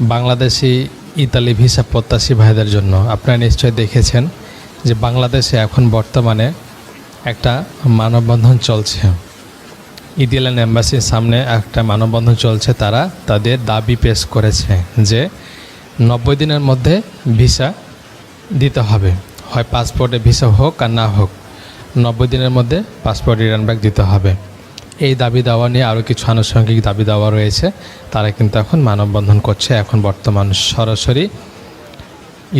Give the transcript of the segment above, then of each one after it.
Bangladeshi Italy visa প্রত্যাশী ভাইদের জন্য আপনারা নিশ্চয়ই দেখেছেন যে বাংলাদেশে এখন বর্তমানে একটা মানববন্ধন চলছে। ইতালিয়ান অ্যাম্বাসির সামনে একটা মানববন্ধন চলছে, তারা তাদের দাবি পেশ করেছে যে নব্বই দিনের মধ্যে ভিসা দিতে হবে। হয় পাসপোর্টে ভিসা হোক আর না হোক, নব্বই দিনের মধ্যে পাসপোর্ট রিটার্ন ব্যাক দিতে হবে। এই দাবি দাওয়া নিয়ে আরও কিছু আনুষঙ্গিক দাবি দাওয়া রয়েছে। তারা কিন্তু এখন মানববন্ধন করছে। এখন বর্তমান সরাসরি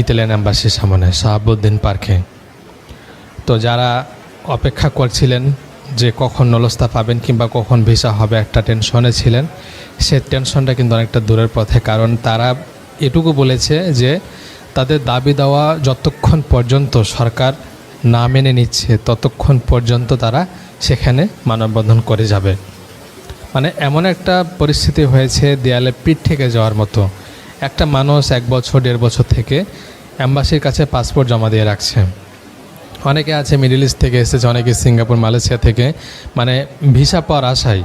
ইতালিয়ান অ্যাম্বাসির সামনে, শাহাবুদ্দিন পার্কে। তো যারা অপেক্ষা করছিলেন যে কখন নলস্তা পাবেন কিংবা কখন ভিসা হবে, একটা টেনশনে ছিলেন। সে টেনশনটা কিন্তু অনেকটা দূরের পথে, কারণ তারা এটুকু বলেছে যে তাদের দাবি দেওয়া যতক্ষণ পর্যন্ত সরকার না মেনে নিচ্ছে, ততক্ষণ পর্যন্ত তারা সেখানে মানববন্ধন করে যাবে। মানে এমন একটা পরিস্থিতি হয়েছে, দেয়ালে পিঠ থেকে যাওয়ার মতো। একটা মানুষ এক বছর, দেড় বছর থেকে অ্যাম্বাসির কাছে পাসপোর্ট জমা দিয়ে রাখছে। অনেকে আছে মিডিল ইস্ট থেকে এসেছে, অনেকে সিঙ্গাপুর, মালয়েশিয়া থেকে। মানে ভিসা পাওয়ার আশায়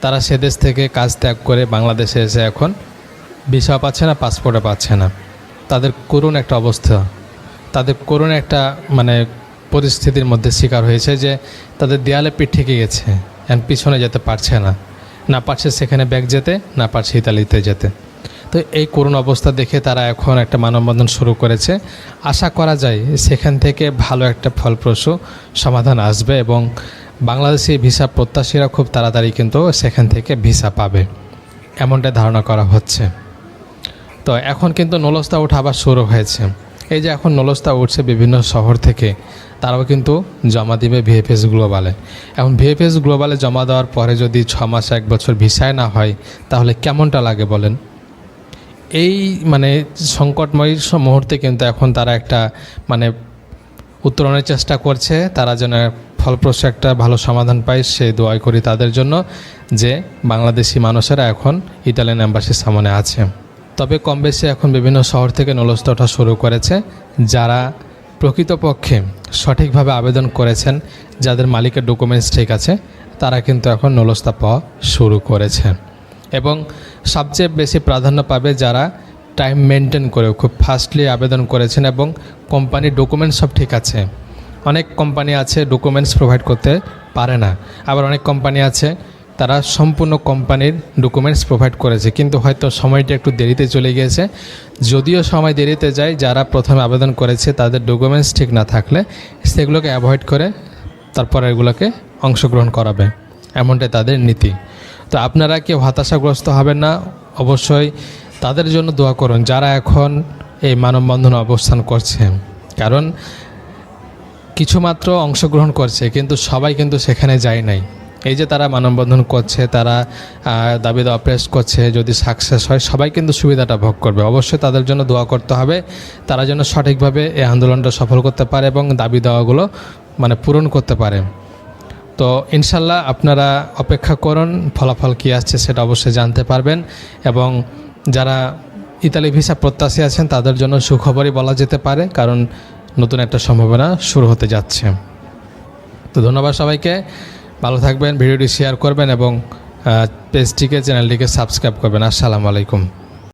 তারা সে দেশ থেকে কাজ ত্যাগ করে বাংলাদেশে এসে এখন ভিসা পাচ্ছে না, পাসপোর্টও পাচ্ছে না। তাদের করুণ একটা অবস্থা। তাদের করুণ একটা মানে পরিস্থিতির মধ্যে শিকার হয়েছে যে তাদের দেয়ালে পিঠ ঠেকে গেছে এখন পিছনে যেতে পারছে না। না পারছে সেখানে ব্যাগ যেতে, না পারছে ইতালিতে যেতে। তো এই করুণ অবস্থা দেখে তারা এখন একটা মানববন্ধন শুরু করেছে। আশা করা যায় সেখান থেকে ভালো একটা ফলপ্রসূ সমাধান আসবে এবং বাংলাদেশি ভিসা প্রত্যাশীরা খুব তাড়াতাড়ি কিন্তু সেখান থেকে ভিসা পাবে। এমনটা ধারণা করা হচ্ছে। তো এখন কিন্তু নলস্তা ওঠা আবার শুরু হয়েছে। এই যে এখন নলস্তা উঠছে বিভিন্ন শহর থেকে, তারাও কিন্তু জমা দিবে ভিএফএস গ্লোবালে এখন ভিএফএস গ্লোবালে জমা দেওয়ার পরে যদি ছ মাস, এক বছর ভিসায় না হয়, তাহলে কেমনটা লাগে বলেন? এই মানে সংকটময় মুহূর্তে কিন্তু এখন তারা একটা মানে উত্তরণের চেষ্টা করছে, তারা যেন ফলপ্রসূ একটা ভালো সমাধান পায় সেই দোয়াই করি তাদের জন্য যে বাংলাদেশি মানুষেরা এখন ইতালিয়ান অ্যাম্বাসির সামনে আছে। তবে কম বেশি এখন বিভিন্ন শহর থেকে নলস্ত ওঠা শুরু করেছে, যারা প্রকৃতপক্ষে সঠিকভাবে আবেদন করেছেন, যাদের মালিকের ডকুমেন্টস ঠিক আছে, তারা কিন্তু এখন নলস্তা পাওয়া শুরু করেছে। এবং সবচেয়ে বেশি প্রাধান্য পাবে যারা টাইম মেনটেন করে খুব ফাস্টলি আবেদন করেছেন এবং কোম্পানির ডকুমেন্টস সব ঠিক আছে। অনেক কোম্পানি আছে ডকুমেন্টস প্রোভাইড করতে পারে না। আবার অনেক কোম্পানি আছে তারা সম্পূর্ণ কোম্পানির ডকুমেন্টস প্রোভাইড করেছে। কিন্তু হয়তো সময়টা একটু দেরিতে চলে গিয়েছে। যদিও সময় দেরিতে যায়, যারা প্রথমে আবেদন করেছে তাদের ডকুমেন্টস ঠিক না থাকলে সেগুলোকে অ্যাভয়েড করে তারপর এগুলোকে অংশগ্রহণ করাবে। এমনটাই তাদের নীতি। তো আপনারা কেউ হতাশাগ্রস্ত হবেন না। অবশ্যই তাদের জন্য দোয়া করুন, যারা এখন এই মানববন্ধনে অবস্থান করছে। কারণ কিছুমাত্র অংশগ্রহণ করছে, কিন্তু সবাই কিন্তু সেখানে যায় নাই। এই যে তারা মানববন্ধন করছে, তারা দাবি দাওয়া প্রেস করছে, যদি সাকসেস হয়, সবাই কিন্তু সুবিধাটা ভোগ করবে। অবশ্যই তাদের জন্য দোয়া করতে হবে। তারা যেন সঠিকভাবে এই আন্দোলনটা সফল করতে পারে এবং দাবি দাওয়াগুলো মানে পূরণ করতে পারে। তো ইনশাল্লাহ আপনারা অপেক্ষা করুন, ফলাফল কী আসছে সেটা অবশ্যই জানতে পারবেন এবং যারা ইতালি ভিসা প্রত্যাশী আছেন, তাদের জন্য সুখবরই বলা যেতে পারে, কারণ নতুন একটা সম্ভাবনা শুরু হতে যাচ্ছে। তো ধন্যবাদ সবাইকে। ভালো থাকবেন ভিডিওটি শেয়ার করবেন এবং পেজটিকে চ্যানেলটিকে সাবস্ক্রাইব করবেন। আসসালামু আলাইকুম।